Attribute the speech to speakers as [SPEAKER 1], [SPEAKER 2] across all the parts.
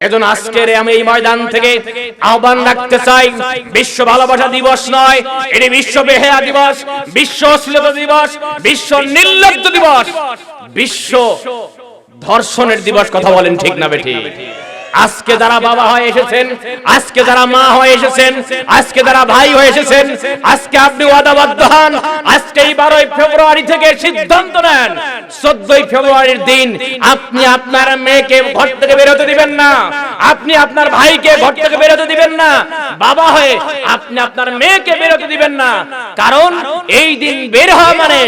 [SPEAKER 1] এজন্য আজকের আমি এই ময়দান থেকে আহ্বান রাখতে চাই, বিশ্ব ভালোবাসা দিবস নয়, এটি বিশ্ব বেহেয়া দিবস, বিশ্ব অশ্লীলতা দিবস, বিশ্ব নির্লজ্জ দিবস, বিশ্ব ধর্ষণের দিবস কথা বলেন ঠিক না বেঠি আজকে যারা বাবা হয়ে এসেছেন, আজকে যারা মা হয়ে এসেছেন, আজকে যারা ভাই হয়ে এসেছেন, আজকে আপনি ওয়াদাবদ্ধ হন। আজকে এই বারোই ফেব্রুয়ারি থেকে সিদ্ধান্ত নেন, চোদ্দই ফেব্রুয়ারির দিন আপনি আপনার মেয়েকে ঘর থেকে বেরোতে দিবেন না, আপনি আপনার ভাইকে ঘর থেকে বেরোতে দিবেন না, বাবা হয়ে আপনি আপনার মেয়েকে বেরোতে দিবেন না। কারণ এই দিন বের হওয়া মানে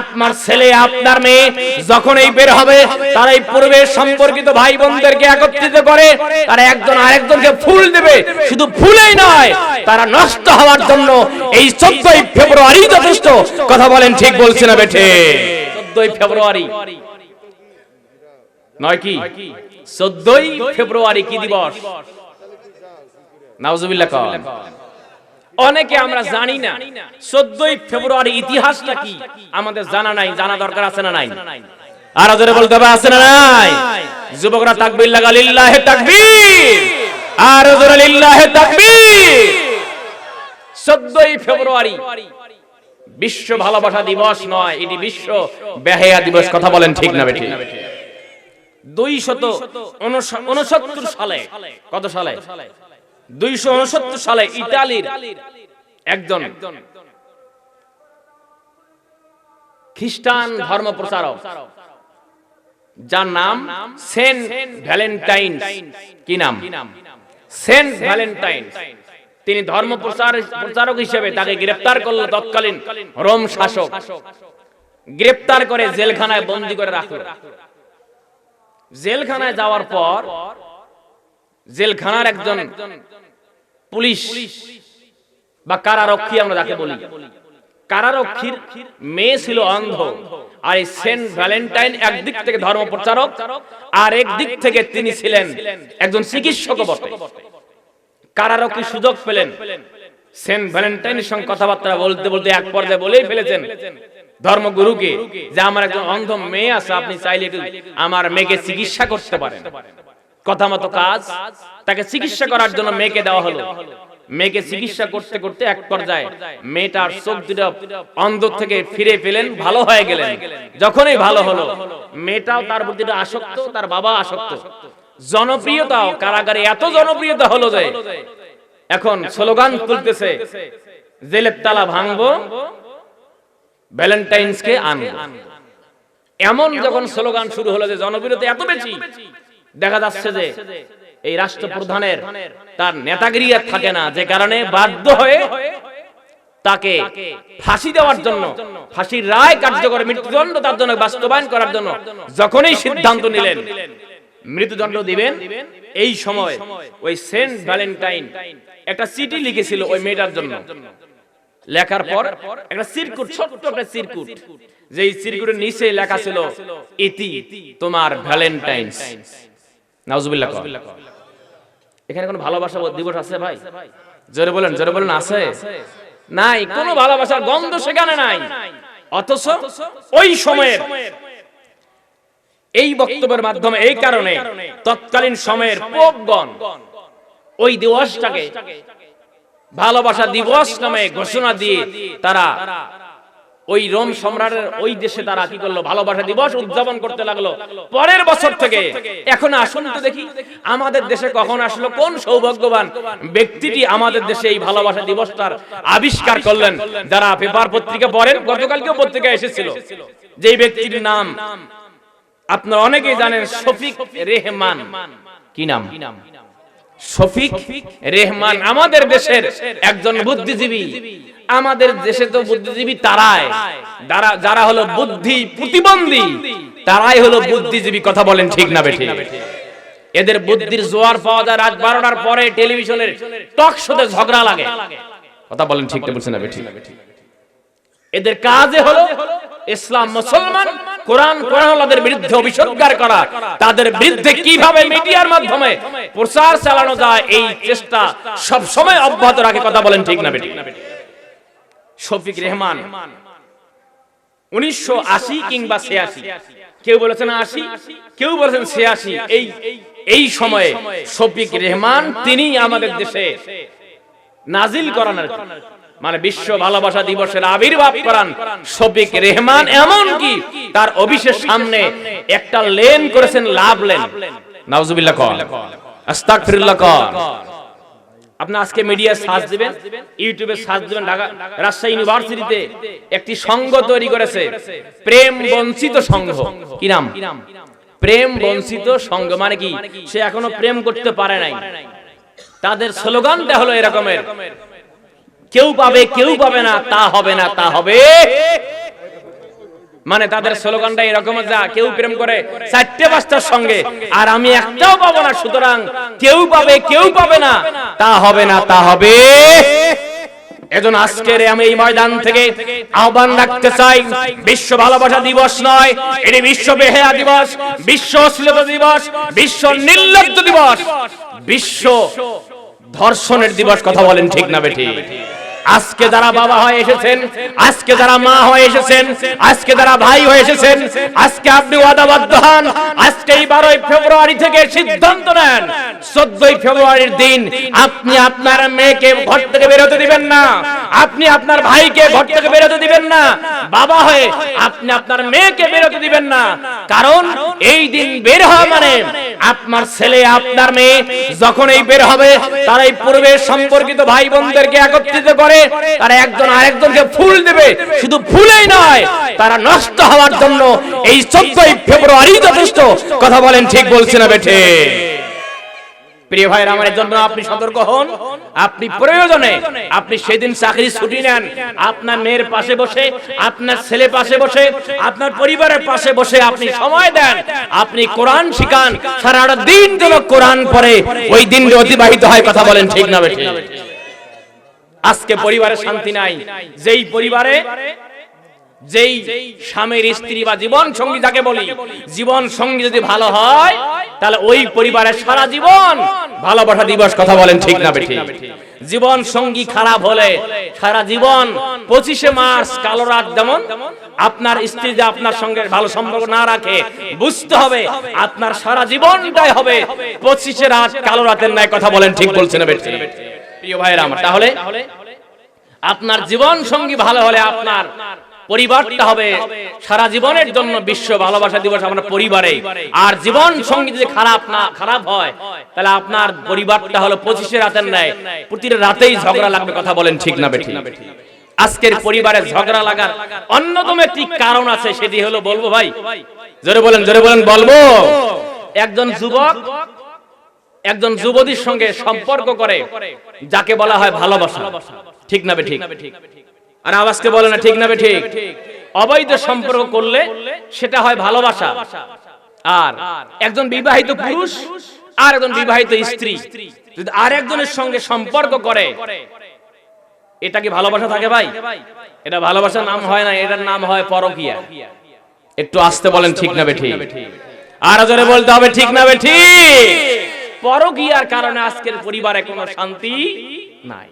[SPEAKER 1] আপনার ছেলে, আপনার মেয়ে যখন এই বের হবে, তারা এই পূর্বের সম্পর্কিত ভাই বোনদেরকে একত্রিত করে তারা একজন আরেকজনকে ফুল দেবে। শুধু ফুলেই নয়, তারা নষ্ট হওয়ার জন্য এই চোদ্দই ফেব্রুয়ারি যথেষ্ট। কথা বলেন ঠিক বলছে না বেঠে। চোদ্দই ফেব্রুয়ারি। নয় কি? চোদ্দই ফেব্রুয়ারি কি দিবস? নাউজুবিল্লাহ কন। অনেকে আমরা জানি না, চোদ্দই ফেব্রুয়ারি ইতিহাসটা কি? আমাদের জানা নাই, জানা দরকার আছে না নাই? আর জোরে বলতে হবে আছে না নাই? যুবকরা তাকবীর লাগা লিল্লাহে তাকবীর। আর জোরে লিল্লাহে তাকবীর। চোদ্দই ফেব্রুয়ারি বিশ্ব ভালোবাসা দিবস নয় এটি বিশ্ব বেহায়া দিবস কথা বলেন ঠিক না বেঠিক। দুইশত উনসত্তর সালে কত সালে? দুইশো উনসত্তর সালে ইতালির একজন খ্রিস্টান ধর্ম প্রচারক যার নাম সেন্ট ভ্যালেন্টাইন কি নাম? সেন্ট ভ্যালেন্টাইন তিনি ধর্ম প্রচার প্রচারক হিসেবে তাকে গ্রেফতার করল তৎকালীন রোম শাসক। গ্রেফতার করে জেলখানায় বন্দী করে রাখল। জেলখানায় যাওয়ার পর জেলখানার একজন পুলিশ বা কারারক্ষী আমরা যাকে বলি। কারারক্ষীর মেয়ে ছিল অন্ধ। আর এই সেন্ট ভ্যালেন্টাইন একদিক থেকে ধর্ম প্রচারক আর একদিক থেকে তিনি ছিলেন একজন চিকিৎসক বটে। কারারক্ষী সুযোগ পেলেন? সেন্ট ভ্যালেন্টাইনের সঙ্গে কথাবার্তা বলতে বলতে এক পর্যায়ে বলেই ফেলেছেন, ধর্মগুরুকে, যে আমার একজন অন্ধ মেয়ে আছে, আপনি চাইলে আমার মেয়েকে চিকিৎসা করতে পারেন। কথা মতো কাজ, তাকে চিকিৎসা করার জন্য মেয়েকে দেওয়া হলো। মেয়েকে চিকিৎসা করতে করতে এক পর্যায়ে মেয়েটার চোখ দুটো অন্ধ থেকে ফিরে পেলেন ভালো হয়ে গেলেন। যখনই ভালো হলো মেয়েটাও তার প্রতি আসক্ত তার বাবা আসক্ত। জনপ্রিয়তাও কারাগারে এত জনপ্রিয়তা হলো যে এখন স্লোগান তুলতেছে জেলের তালা ভাঙবো ভ্যালেন্টাইন্সকে আনব। এমন যখন স্লোগান শুরু হলো যে জনপ্রিয়তা এত বেশি দেখা যাচ্ছে যে এই রাষ্ট্রপ্রধানের তার নেতাগিরি আর থাকে না যে কারণে বাধ্য হয়ে তাকে ফাঁসি দেওয়ার জন্য ফাঁসির রায় কার্যকর মৃত্যুদণ্ড তার জন্য বাস্তবায়ন করার জন্য যখনই সিদ্ধান্ত নিলেন মৃত্যুদণ্ড দিবেন এই সময় ওই সেন্ট ভ্যালেন্টাইন একটা চিঠি লিখেছিল ওই মেয়েটার জন্য। লেখার পর একটা সিরকুট ছোট্ট একটা সিরকুট যেই সিরকুটের নিচে লেখা ছিল ইতি তোমার ভ্যালেন্টাইন্স। নাউজুবিল্লাহ। এখানে কোনো ভালোবাসা দিবস আছে ভাই? জোরে বলেন জোরে বলেন আছে? নাই কোনো ভালোবাসার গন্ধ সেখানে নাই। অথচ ওই সময়ের এই বক্তব্যের মাধ্যমে এই কারণে তৎকালীন সময়ের পোপগণ ওই দিবসটাকে ভালোবাসা দিবস নামে ঘোষণা দিয়ে তারা ওই রোম সম্রাটের ওই দেশে তারা কি করল? ভালোবাসা দিবস উদযাপন করতে লাগল। পরের বছর থেকে, এখন আসুন তো দেখি, আমাদের দেশে কখন আসলো? কোন সৌভাগ্যবান ব্যক্তিটি আমাদের দেশে এই ভালোবাসা দিবসটার আবিষ্কার করলেন? যারা পেপার পত্রিকা পড়েন, গতকালকেও পত্রিকা এসেছিল। যেই ব্যক্তির নাম আপনারা অনেকেই জানেন, শফিক রেহমান। কি নাম? শফিক রেহমান আমাদের দেশের একজন বুদ্ধিজীবী। আমাদের দেশে তো বুদ্ধিজীবী তারাই। যারা হলো বুদ্ধি প্রতিবন্ধী, তারাই হলো বুদ্ধিজীবী, কথা বলেন ঠিক না বেঠিক এদের বুদ্ধির জোয়ার পাওয়া যায় রাত বারোটার পরে টেলিভিশনের টক শোতে ঝগড়া লাগে। কথা বলেন ঠিক না বলছেন না বেঠিক এদের কাজে হলো ইসলাম মুসলমান কোরআন কোরআনওয়ালাদের বিরুদ্ধে অভিযোগগার করা, তাদের বিরুদ্ধে কীভাবে মিডিয়ার মাধ্যমে প্রচার চালানো যায়, এই চেষ্টা সব সময় অব্যাহত রাখে, কথা বলেন ঠিক না বেঠিক? শফিক রেহমান, উনিশশো আশি কিংবা ছিয়াশি। কেউ বলেছেন আশি, কেউ বলেছেন ছিয়াশি। এই এই সময়ে শফিক রেহমান, তিনি আমাদের দেশে নাজিল করান আর কি। মানে বিশ্ব ভালোবাসা দিবসের আবির্ভাব করান শফিক রেহমান। এমন কি তার অভিষেক সামনে একটা লেন করেছেন লাভ লেন। নাউজুবিল্লাহ কর। আস্তাগফিরুল্লাহ কর। আপনি আজকে মিডিয়া সার্চ দিবেন, ইউটিউবে সার্চ দিবেন, ঢাকা রাজশাহী ইউনিভার্সিটিতে একটি সংঘ তৈরি করেছে, প্রেম বঞ্চিত সংঘ। কি নাম? প্রেম বঞ্চিত সংঘ মানে কি? সে এখনও প্রেম করতে পারে নাই। তাদের স্লোগানটা হলো এরকমের কেউ পাবে কেউ পাবে না, তা হবে না, তা হবে। মানে তাদের স্লোগানটা এরকম যা, কেউ প্রেম করে চারটে, পাঁচটার সঙ্গে, আর আমি একটাও পাবো না, সুতরাং কেউ পাবে কেউ পাবে না, তা হবে না, তা হবে। এজন আজকের আমি এই ময়দান থেকে আহ্বান রাখতে চাই, বিশ্ব ভালোবাসা দিবস নয়, এটি বিশ্ব বেহেয়া দিবস, বিশ্ব অশ্লীলতা দিবস, বিশ্ব নির্লজ্জ দিবস, বিশ্ব ধর্ষণের দিবস কথা বলেন ঠিক না বেঠি? আজকে যারা বাবা হয়ে এসেছেন, আজকে যারা মা হয়ে এসেছেন, আজকে যারা ভাই হয়ে এসেছেন, আজকে আপনি ওয়াদাবদ্ধ হন, আজকে এই বারোই ফেব্রুয়ারি থেকে সিদ্ধান্ত নেন, চোদ্দই ফেব্রুয়ারির দিন আপনি আপনার মেয়েকে ঘর থেকে বেরোতে দিবেন না, আপনি আপনার ভাইকে ঘর থেকে বেরোতে দিবেন না, বাবা হয়ে আপনি আপনার মেয়েকে বেরোতে দিবেন না, কারণ এই দিন বের হওয়া মানে আপনার ছেলে, আপনার মেয়ে যখন এই বের হবে, তারা এই পূর্বে সম্পর্কিত ভাই বোনদেরকে একত্রিত করে তারা একজন আরেকজনকে ফুল দেবে। শুধু ফুলেই নয়, তারা নষ্ট হওয়ার জন্য এই চোদ্দই ফেব্রুয়ারি যথেষ্ট। কথা বলেন ঠিক বলছি না বেঠে। প্রিয় ভাইয়ের, আমার জন্য আপনি সতর্ক হন। আপনি প্রয়োজনে, আপনি সেদিন চাকরি ছুটি নেন। আপনার মেয়ের পাশে বসে, আপনার ছেলে পাশে বসে, আপনার পরিবারের পাশে বসে আপনি সময় দেন। আপনি কোরআন শিখান। সারাটা দিন যেন কোরআন পড়ে, ওই দিন অতিবাহিত হয়। কথা বলেন ঠিক না বেঠে। আজকে পরিবারে শান্তি নাই। যেই পরিবারে, যেই স্বামীর স্ত্রী বা জীবন সঙ্গী যাকে বলি, জীবন সঙ্গী যদি ভালো হয়, তাহলে ওই পরিবারের সারা জীবন ভালোবাসা দিবস কথা বলেন ঠিক না বেঠি জীবন সঙ্গী খারাপ হলে সারা জীবন পঁচিশে মার্চ, কালো রাত যেমন, আপনার স্ত্রী যে আপনার সঙ্গে ভালো সম্পর্ক না রাখে, বুঝতে হবে, আপনার সারা জীবনটাই হবে পঁচিশে রাত, কালো রাতের ন্যায় কথা বলেন ঠিক বলছেন বেঠি প্রিয় ভাইয়ের আমার, তাহলে আপনার জীবন সঙ্গী ভালো হলে আপনার পরিবারটা হবে সারা জীবনের জন্য বিশ্ব ভালোবাসা দিবস আপনার পরিবারে। আর জীবন সঙ্গী যদি খারাপ না, খারাপ হয়, তাহলে আপনার পরিবারটা হলো পঁচিশে রাতের ন্যায়। প্রতিটা রাতেই ঝগড়া লাগবে, কথা বলেন ঠিক না বেঠি আজকের পরিবারে ঝগড়া লাগার অন্যতম একটি কারণ আছে, সেটি হলো বলব ভাই। জোরে বলেন জোরে বলেন, বলব। একজন যুবক একজন যুবতীর সঙ্গে সম্পর্ক করে যাকে বলা হয় ভালোবাসা। ঠিক না ঠিক আর আওয়াজকে বলে না ঠিক না ঠিক অবৈধ সম্পর্ক করলে সেটা হয় ভালোবাসা। আর একজন বিবাহিত পুরুষ আর একজন বিবাহিত স্ত্রী। যদি আর একজনের সঙ্গে সম্পর্ক করে এটা কি ভালোবাসা থাকে ভাই? এটা ভালোবাসার নাম হয় না এটার নাম হয় পরকিয়া। একটু আসতে বলেন ঠিক না ঠিক আর জোরে বলতে হবে ঠিক না ঠিক। পরকিয়ার কারণে আজকের পরিবারে কোনো শান্তি নাই।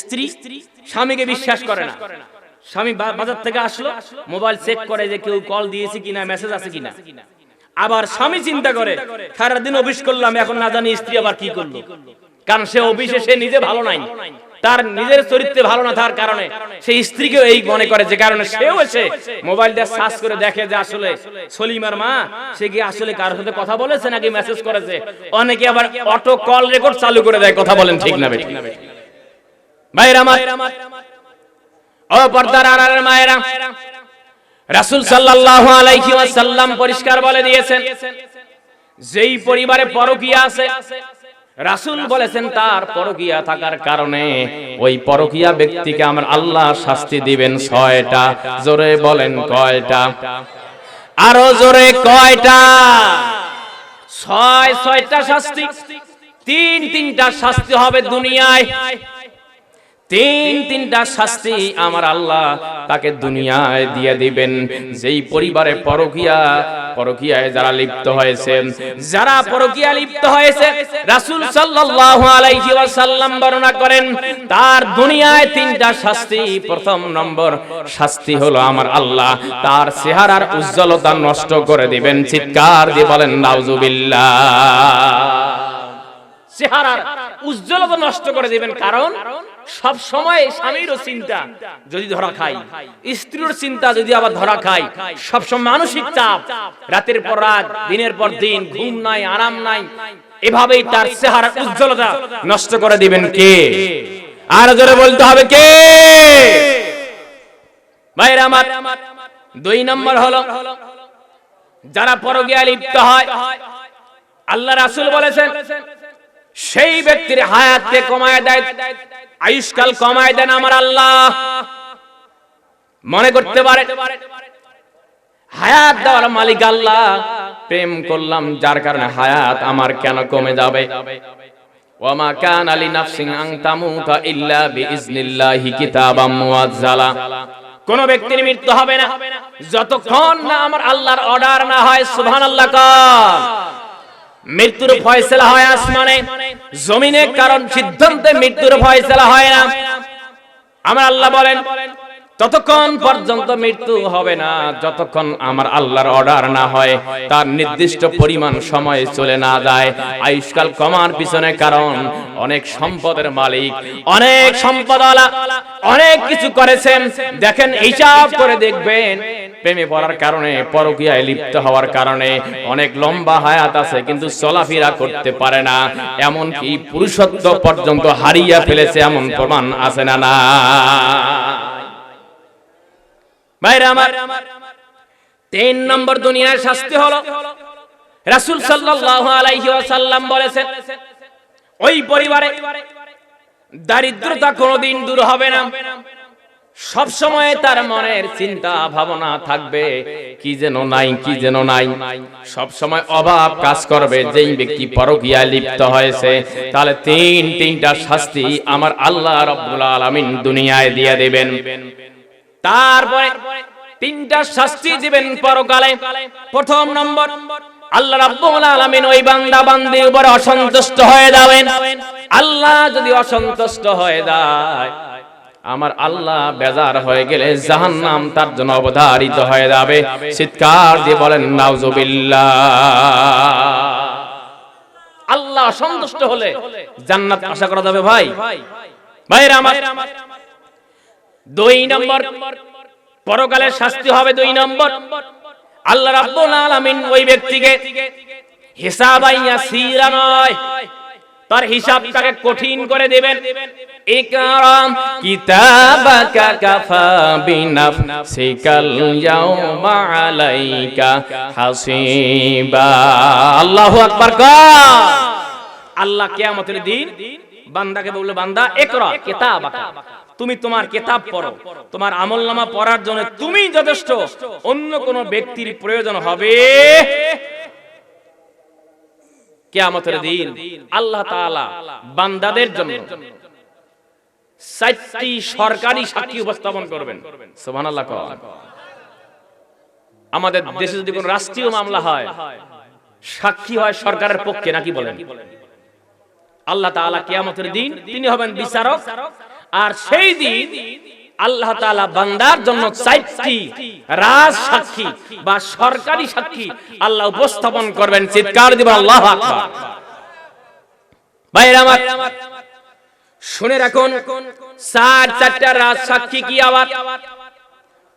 [SPEAKER 1] স্ত্রী স্বামীকে বিশ্বাস করে না। স্বামী বাজার থেকে আসলো, মোবাইল চেক করে যে কেউ কল দিয়েছে কিনা মেসেজ আছে কিনা। আবার স্বামী চিন্তা করে, সারাদিন অফিস করলাম, এখন না জানি স্ত্রী আবার কি করল। কারণ সে অফিসে, সে নিজে ভালো নাই। তার নিজের চরিত্রে ভালো না থাকার কারণে সেই স্ত্রীকেও এই মনে করে, যে কারণে সেও এসে মোবাইল দিয়ে সার্চ করে দেখে যে আসলে সলিমার মা, সে কি আসলে কারোর সাথে কথা বলেছে নাকি মেসেজ করেছে? অনেকে আবার অটো কল রেকর্ড চালু করে দেয়, কথা বলেন ঠিক না বেঠিক ভাইরা আমার, ও পর্দার আড়ালের মায়েরা, রাসূল সাল্লাল্লাহু আলাইহি ওয়াসাল্লাম পরিষ্কার বলে দিয়েছেন, যেই পরিবারে পরকীয়া আছে রাসূল বলেছেন, তার পরকীয়া থাকার কারণে ওই পরকীয়া ব্যক্তিকে আমার আল্লাহ শাস্তি দিবেন ছয়টা। জোরে বলেন কয়টা? আরও জোরে কয়টা? ছয়, ছয়টা শাস্তি। তিন, তিনটা শাস্তি হবে দুনিয়ায়। তিন, তিনটা শাস্তি আমার আল্লাহ তাকে দুনিয়ায় দিয়ে দিবেন। যেই পরিবারে পরকিয়া পরকিয়ায় যারা লিপ্ত হয়েছে, যারা পরকিয়া লিপ্ত হয়েছে, রাসূল সাল্লাল্লাহু আলাইহি ওয়াসাল্লাম বর্ণনা করেন, তার দুনিয়ায় তিনটা শাস্তি। প্রথম নম্বর শাস্তি হলো আমার আল্লাহ, তার চেহারার উজ্জ্বলতা নষ্ট করে দিবেন। চিৎকার দিয়ে বলেন, নাউজুবিল্লাহ। চেহারার উজ্জ্বলতা নষ্ট করে দিবেন, কারণ সব সময় স্বামীরও চিন্তা যদি ধরা খাই স্ত্রীর চিন্তা যদি আবার ধরা খাই, সব সময় মানসিক চাপ, রাতের পর রাত, দিনের পর দিন, ঘুম নাই, আরাম নাই, এভাবেই তার চেহারার উজ্জ্বলতা নষ্ট করে দিবেন কে? আর জোরে বলতে হবে কে? ভাইরা আমার, দুই নম্বর হলো, যারা পরগিয়া লিপ্ত হয়, আল্লাহ রাসূল বলেছেন সেই ব্যক্তির হায়াতকে কমায় দেয়, আয়ুষ্কাল কমায় দেন আমার আল্লাহ। মনে করতে পারে, হায়াত দেওয়ার মালিক আল্লাহ। প্রেম করলাম, যার কারণে হায়াত আমার কেন কমে যাবে? কান ব্যক্তির মৃত্যু হবে না, যতক্ষণ না আমার আল্লাহর অর্ডার না হয়, সুবহানাল্লাহ কর। মৃত্যুর ফয়সলা হয় আসমানে। জমিনে কারণ সিদ্ধান্তে মৃত্যুর ফয়সলা হয় না। আমার আল্লাহ বলেন ততক্ষণ পর্যন্ত মৃত্যু হবে না, যতক্ষণ আমার আল্লাহর অর্ডার না হয়, তার নির্দিষ্ট পরিমাণ সময় চলে না যায়। আয়ুষ্কাল কমার পিছনে কারণ, অনেক সম্পদের মালিক, অনেক সম্পদওয়ালা, অনেক কিছু করেছেন। দেখেন, হিসাব করে দেখবেন, প্রেমে পড়ার কারণে, পরকীয়ায় লিপ্ত হওয়ার কারণে অনেক লম্বা হায়াত আছে, কিন্তু চলাফেরা করতে পারে না। এমন কি পুরুষত্ব পর্যন্ত হারিয়ে ফেলেছে, এমন প্রমাণ আছে না না দারিদ্রতা দূর হবে না। সব সময় তার মনের চিন্তা ভাবনা থাকবে, কি যেন নাই, কি যেন নাই। সব সময় অভাব কাজ করবে, যেই ব্যক্তি পরকীয়া লিপ্ত হয়েছে, তাহলে তিন তিনটা শাস্তি আমার আল্লাহ রাব্বুল আলামিন দুনিয়ায় দিয়ে দেবেন। তারপরে তিনটা শাস্তি দিবেন পরকালে। প্রথম নম্বর, আল্লাহ রাব্বুল আলামিন ওই বান্দা বান্দির উপরে অসন্তুষ্ট হয়ে যাবেন। আল্লাহ যদি অসন্তুষ্ট হয়ে যায়, আমার আল্লাহ বেজার হয়ে গেলে জাহান্নাম তার জন্য অবধারিত হয়ে যাবে। চিৎকার দিয়ে বলেন, নাউজুবিল্লাহ। আল্লাহ সন্তুষ্ট হলে জান্নাত আশা করা যাবে ভাই। ভাইরা আমার দুই নম্বর পরকালের শাস্তি হবে দুই নম্বর। আল্লাহ রাব্বুল আলামিন ওই ব্যক্তিকে হিসাব আইয়া সিরা নয়, তার হিসাবটাকে কঠিন করে দিবেন। ইকরাম, কিতাবাকা কাফা বিনাফসিকাল ইয়াউমা আলাইকা হাসিবা। আল্লাহু আকবার, কর। আল্লাহ কিয়ামতের দিন বান্দাকে বলল বান্দা একরা কিতাবাকা। তুমি তোমার কিতাব পড়ো। তোমার আমলনামা পড়ার জন্য তুমি যথেষ্ট। অন্য কোন ব্যক্তির প্রয়োজন হবে কিয়ামতের দিন। আল্লাহ তাআলা বান্দাদের জন্য চারটি সরকারি সাক্ষী উপস্থাপন করবেন। সুবহানাল্লাহ আমাদের দেশে যদি কোনো রাষ্ট্রীয় মামলা হয়, সাক্ষী হয় সরকারের পক্ষে নাকি বলেন? আল্লাহ তাআলা কিয়ামতের দিন তিনি হবেন বিচারক। আর সেই দিন আল্লাহ তাআলা বান্দার জন্য চারটি রাজ সাক্ষী বা সরকারি সাক্ষী আল্লাহ উপস্থাপন করবেন। চিৎকার দিব আল্লাহু শুনে রাখুন, চার, চারটা রাজ সাক্ষী কি আবার?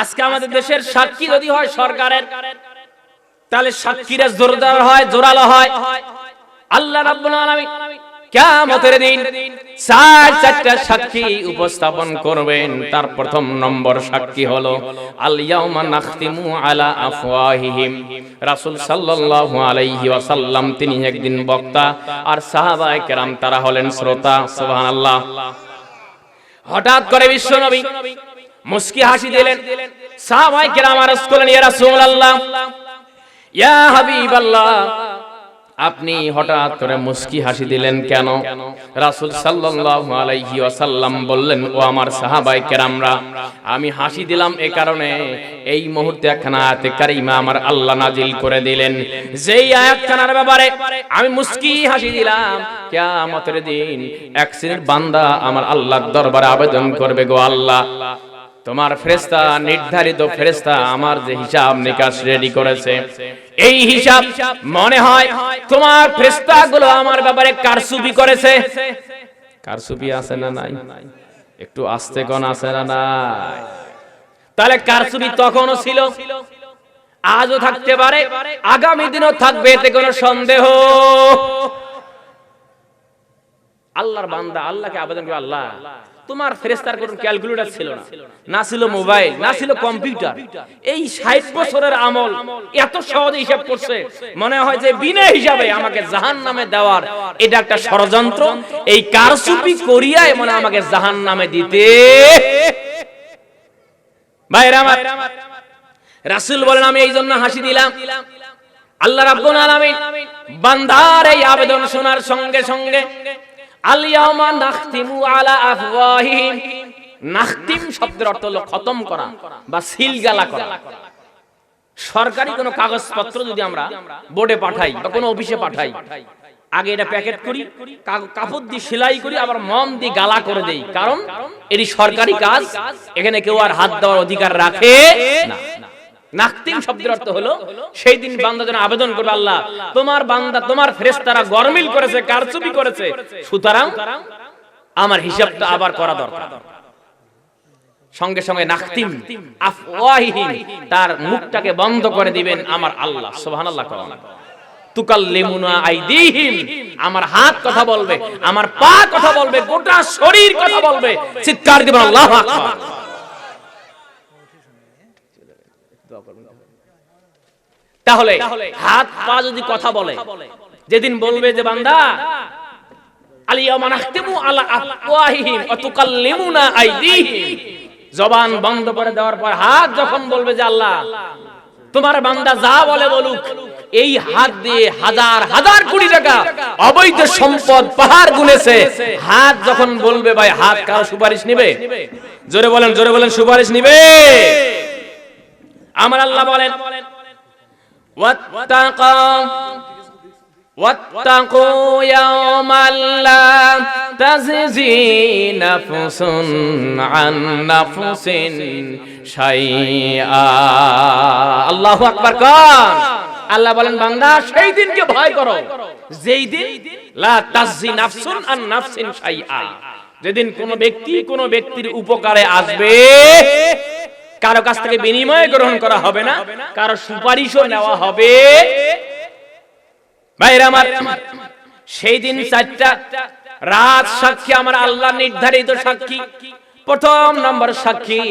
[SPEAKER 1] আজকে আমাদের দেশের সাক্ষী যদি হয় সরকারের তাহলে সাক্ষীরা জোরদার হয় জোরালো হয়। আল্লাহ রাব্বুল আলামিন কিয়ামতের দিন চার চারটা সাক্ষী উপস্থাপন করবেন। তার প্রথম নম্বর সাক্ষী হলো আল ইয়াউমা নাখতিমু আলা আফওয়াহিহিম। রাসূল সাল্লাল্লাহু আলাইহি ওয়াসাল্লাম তিনি একদিন বক্তা। আর সাহাবায়ে কেরাম তারা হলেন শ্রোতা সুবহানাল্লাহ। হঠাৎ করে বিশ্ব নবী মুস্কি হাসি দিলেন। সাহাবায়ে কেরাম আরজ করলেন, ইয়া রাসূলুল্লাহ, ইয়া হাবিবাল্লাহ, আপনি হঠাৎ করে মুস্কি হাসি দিলেন কেন? রাসূল সাল্লাল্লাহু আলাইহি ওয়াসাল্লাম বললেন, ও আমার সাহাবায়ে কেরামরা, আমি হাসি দিলাম এ কারণে, এই মুহূর্তে একখানা আয়াতে কারিমা আমার আল্লাহ নাজিল করে দিলেন। যেই আয়াতখানার ব্যাপারে আমি মুস্কি হাসি দিলাম, কিয়ামতের দিন এক শ্রেণির বান্দা আমার আল্লাহর দরবারে আবেদন করবে গো আল্লাহ। তোমার ফেরেস্তা নির্ধারিত ফেরেস্তা আমার যে হিসাব নিকাশ রেডি করেছে, এই হিসাব মনে হয় তোমার ফেরেস্তা গুলো আমার ব্যাপারে কারসুপি করেছে। কারসুপি আছে না নাই? একটু আস্তে কোন আছে না নাই? তাহলে কারসুপি তখনও ছিল, আজও থাকতে পারে, আগামী দিনও থাকবে, এতে কোনো সন্দেহ। আল্লাহর বান্দা, আল্লাহকে আবেদন করে আল্লাহ। তোমার ফেরেস্তার কোন ক্যালকুলেটর ছিল না। না ছিল মোবাইল না ছিল কম্পিউটার এই ষাট বছরের আমল এত সহজে হিসাব করছে। মনে হয় যে বিনা হিসাবে আমাকে জাহান নামে দেওয়ার এটা একটা ষড়যন্ত্র। এই কারসুপি করিয়াই মনে আমাকে জাহান নামে দিতে। ভাইরা আমার, রাসূল বলেন, আমি এই জন্য হাসি দিলাম। আল্লাহ রাব্বুল আলামিন বান্দার এই আবেদন শোনার সঙ্গে সঙ্গে আলিয়ামা নাখতিমু আলা আফওয়াহিহিম। নাখতিম শব্দের অর্থ হলো খতম করা বা সিলগালা করা। সরকারি কোনো কাগজপত্র যদি আমরা বোর্ডে পাঠাই বা কোনো অফিসে পাঠাই, আগে এটা প্যাকেট করি কাপড় দিয়ে সেলাই করি, আবার মম দিয়ে গালা করে দেই। কারণ এটি সরকারি কাজ, এখানে কেউ আর হাত দেওয়ার অধিকার রাখে না। নাকতিম শব্দের অর্থ হলো সেই দিন বান্দা যেন আবেদন করবে আল্লাহ। তোমার বান্দা তোমার ফেরেশতারা গরমিল করেছে কারচুপি করেছে। সুতরাং আমার হিসাবটা আবার করা দরকার। সঙ্গে সঙ্গে নাকতিম আফওয়াহিহিম তার মুখটাকে বন্ধ করে দিবেন আমার আল্লাহ। সুবহানাল্লাহ করেন তুকাল্লিমুনা আইদিহিম। আমার হাত কথা বলবে আমার পা কথা বলবে গোটা শরীর কথা বলবে। চিৎকার দিবেন আল্লাহু আকবার। তাহলে হাত পা যদি কথা বলে যেদিন বলবে যে বান্দা জবান বন্ধ করে দেওয়ার পর হাত যখন বলবে যে আল্লাহ তোমার বান্দা যা বলে বলুক এই হাত দিয়ে হাজার হাজার কোটি টাকা অবৈধ সম্পদ পাহাড় গুনেছে। হাত যখন বলবে ভাই হাত কারও সুপারিশ নিবে? জোরে বলেন জোরে বলেন সুপারিশ নিবে? আমার আল্লাহ বলেন واتقوا واتقوا يوما لا تجزي نفس عن نفس شيئا আল্লাহু আকবার কান আল্লাহ বলেন বান্দা সেই দিনকে ভয় করো যেই দিন লা তাজজি নাফসুন আন নাফসিন শাইআ যেদিন কোন ব্যক্তি কোন ব্যক্তির উপকারে আসবে কারও কাছ থেকে বিনিময় গ্রহণ করা হবে না, কারও সুপারিশও নেওয়া হবে। ভাইরা আমার, সেই দিন চারটা রাত সাক্ষী, আমার আল্লাহ নির্ধারিত সাক্ষী। প্রথম নম্বর সাক্ষী,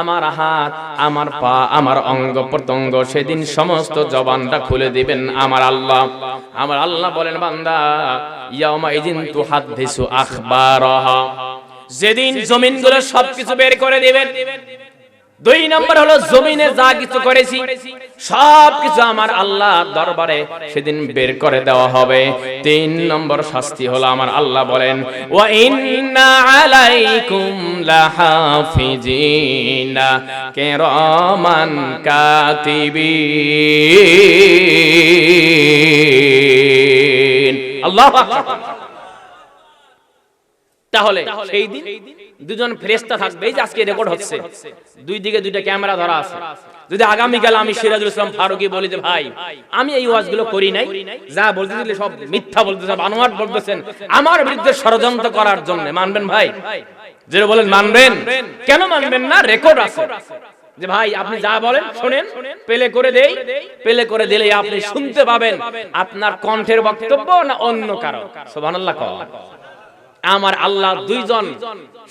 [SPEAKER 1] আমার হাত, আমার পা, আমার অঙ্গ প্রত্যঙ্গ, সেদিন সমস্ত জবানটা খুলে দিবেন আমার আল্লাহ। আমার আল্লাহ বলেন, বান্দা, ইয়াউমা ইদিন তু হাদিসু আখবারহা। যেদিন জমিনগুলো সবকিছু বের করে দিবেন দুই নম্বর হলো জমিনে যা কিছু করেছি সব কিছু আমার আল্লাহ দরবারে সেদিন বের করে দেওয়া হবে। তিন নম্বর শাস্তি হলো আমার আল্লাহ বলেন ওয়া ইন্না আলাইকুম লাহাফিজিনা কিরামান কাতিবিন। আল্লাহু তাহলে সেই দিন দুজন ফেরেশতা থাকবে, এই যে আজকে রেকর্ড হচ্ছে। দুই দিকে দুইটা ক্যামেরা ধরা আছে। যদি আগামীকাল আমি সিরাজুল ইসলাম ফারুকি বলি যে, ভাই, আমি এই ওয়াজগুলো করি নাই, যা বলতেছিলে সব মিথ্যা বলতেছেন বানোয়াট বলতেছেন, আমার বিরুদ্ধে ষড়যন্ত্র করার জন্য। মানবেন, ভাই? যে বলেন, মানবেন? কেন মানবেন না? রেকর্ড আছে। যে, ভাই, আপনি যা বলেন, শুনেন পেলে করে দেই পেলে করে দিলে আপনি শুনতে পাবেন আপনার কণ্ঠের বক্তব্য না অন্য কারও? সুবহানাল্লাহ কও আমার আল্লাহ দুইজন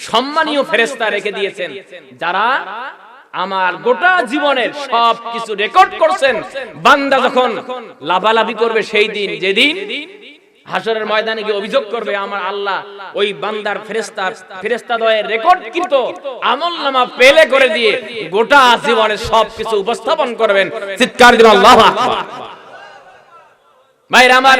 [SPEAKER 1] সম্মানীয় ফেরেস্তা রেখে দিয়েছেন, যারা আমার গোটা জীবনের সব কিছু রেকর্ড করছেন। বান্দা যখন লাভালাভি করবে সেই দিন, যেদিন হাসরের ময়দানে গিয়ে অভিযোগ করবে, আমার আল্লাহ ওই বান্দার ফেরেস্তা ফেরেস্তা দয়ের রেকর্ড কিন্তু আমল নামা পেলে করে দিয়ে গোটা জীবনের সব কিছু উপস্থাপন করবেন। চিৎকার দিবেন, আল্লাহু আকবার। ভাইরা আমার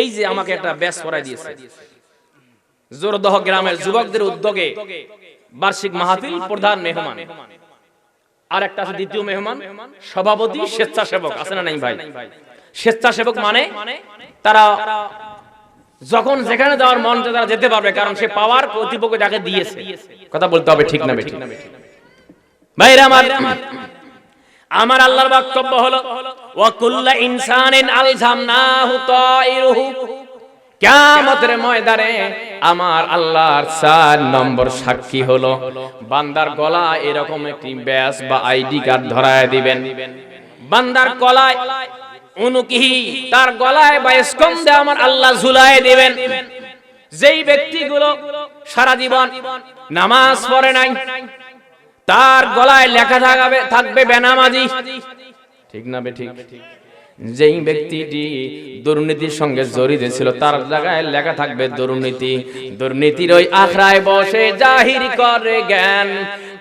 [SPEAKER 1] এই যে আমাকে একটা ব্যাস পড়াই দিয়েছে। জোরদহ গ্রামের যুবকদের উদ্যোগে বার্ষিক মাহফিল প্রধান মেহমান। আর একটা আছে দ্বিতীয় মেহমান, সভাপতি, স্বেচ্ছাসেবক, আছে না নাই ভাই? স্বেচ্ছাসেবক মানে তারা যখন যেখানে যাওয়ার মন চায় তারা যেতে পারবে, কারণ সে পাওয়ার কর্তৃপক্ষ যাকে দিয়েছে। কথা বলতে হবে ঠিক না, ঠিক ভাইরা আমার আমার আল্লাহর বক্তব্য হলো, ওয়া কুল্লা ইনসানিন আলজামনাহু তাইরুহু। কিয়ামতের ময়দানে আমার আল্লাহর চার নম্বর সাক্ষী হলো, বান্দার গলা এরকম একটি ব্যাস বা আইডি কার্ড ধরায় দিবেন। বান্দার গলায় অনুকিহি তার গলায় বা স্কন্দে আমার আল্লাহ ঝুলায় দিবেন। যেই ব্যক্তিগুলো সারা জীবন নামাজ পড়ে নাই তার গলায় লেখা থাকবে থাকবে বেনামাজি। ঠিক না বে ঠিক? যেই ব্যক্তিটি দুর্নীতির সঙ্গে জড়িত ছিল, তার জায়গায় লেখা থাকবে দুর্নীতি। দুর্নীতির ওই আখড়ায় বসে জাহির করে জ্ঞান।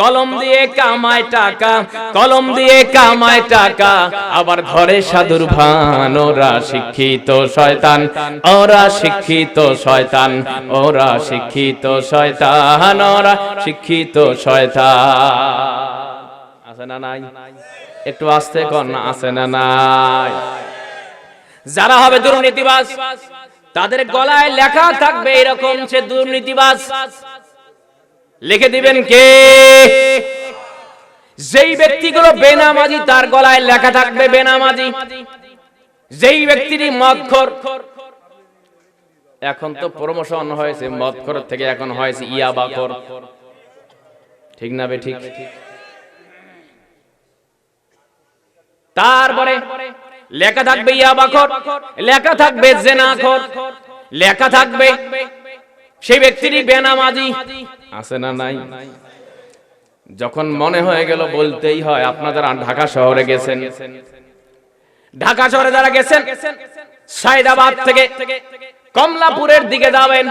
[SPEAKER 1] কলম দিয়ে কামায় টাকা, কলম দিয়ে কামায় টাকা, আবার ঘরে সাধুর ভান, ওরা শিক্ষিত শয়তান, ওরা শিক্ষিত শয়তান, ওরা শিক্ষিত শয়তান, ওরা শিক্ষিত শয়তান। আছে না নাই? একটু আস্তে কর না আছে না নাই? যারা হবে দুর্নীতিবাজ, তাদের গলায় লেখা থাকবে এরকম সে দুর্নীতিবাজ লিখে দিবেন কে? যেই ব্যক্তিগুলো বেনামাজি, তার গলায় লেখা থাকবে বেনামাজি। যেই ব্যক্তিটি মদখোর, এখন তো প্রমোশন হয়েছে, মদখোর থেকে এখন হয়েছে ইয়াবাখোর। ঠিক না বে ঠিক? তারপরে লেখা থাকবে ইয়াবাখর, লেখা থাকবে জেনাখর, লেখা থাকবে সেই ব্যক্তিরই বেনামাজি। আছে না নাই? যখন মনে হয়ে গেল বলতেই হয় আপনাদের ঢাকা শহরে গেছেন। ঢাকা শহরে যারা গেছেন সাইদাবাদ থেকে কমলাপুরের দিকে যাবেন।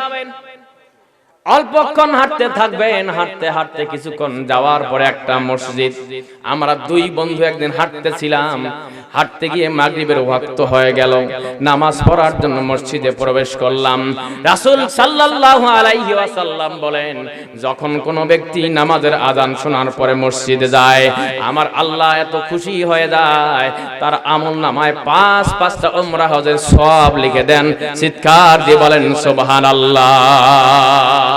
[SPEAKER 1] অল্পক্ষণ হাঁটতে থাকবেন, হাঁটতে হাঁটতে কিছুক্ষণ যাওয়ার পরে একটা মসজিদ। আমরা দুই বন্ধু একদিন হাঁটতেছিলাম, হাঁটতে গিয়ে মাগরিবের ওয়াক্ত হয়ে গেল। নামাজ পড়ার জন্য মসজিদে প্রবেশ করলাম। রাসূল সাল্লাল্লাহু আলাইহি ওয়াসাল্লাম বলেন, যখন কোনো ব্যক্তি নামাজের আজান শোনার পরে মসজিদে যায়, আমার আল্লাহ এত খুশি হয়ে যায়, তার আমল নামায় পাঁচ পাঁচটা উমরা হজের সব লিখে দেন। চিৎকার দিয়ে বলেন, সুবহানাল্লাহ।